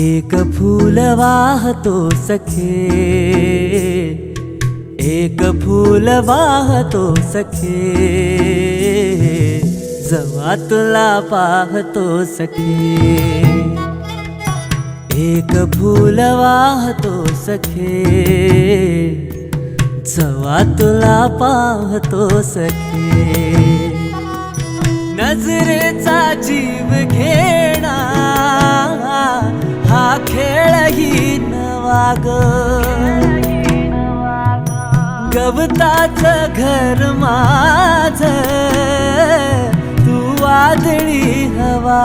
एक फूल वाहतो सखे एक फूल वाहतो सखे जवा तुला पाहतो सखे एक फूल वाहतो सखे जवा तुला पाहतो सखे नजरेचा जीव घेणा हा खेळही नवा ग गवताच घर माझ तू वादळी हवा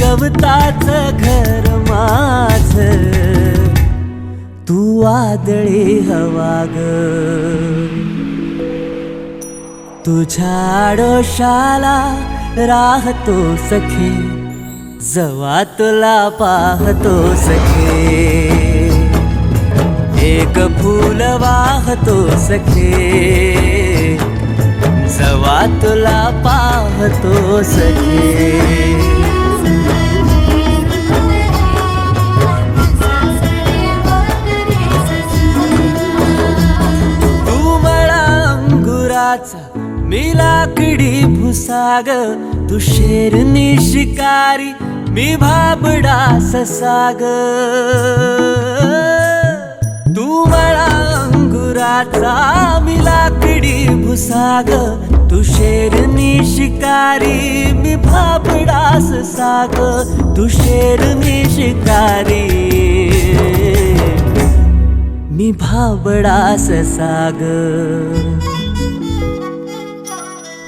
गवताच घर माझ तू वादळी हवा तुझ्या आडोशाला राहतो सखे जवा तुला पाहतो सखे. एक फूल वाहतो सखे. जवा तुला पाहतो सखे. साग तू शेरनी शिकारी मी भाबडा ससाग. तू मला अंगुराचा मी लाकडी भुसाग. तू शेरनी शिकारी मी भाबडा ससाग. तू शेरनी शिकारी मी भाबडास साग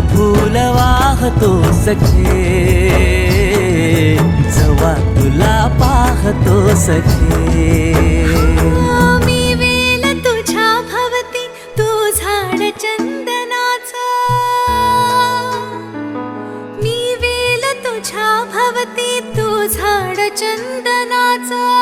फूल वाहतो सखे. जवा तुला पाहतो सखे. मी वेल तुझ्या भवती तू झाड चंदनाचा.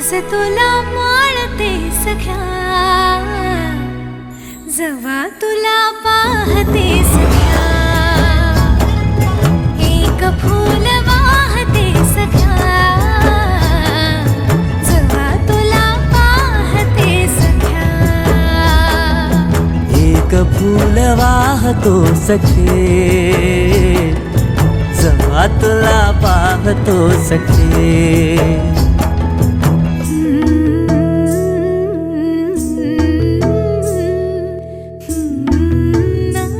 आज तुला माळते सख्या. जवा तुला पाहते सख्या. एक फूल वाहते सख्या. जवा तुला पाहते सख्या. एक फूल वाहतो सखे. जवा तुला पाहतो सखे.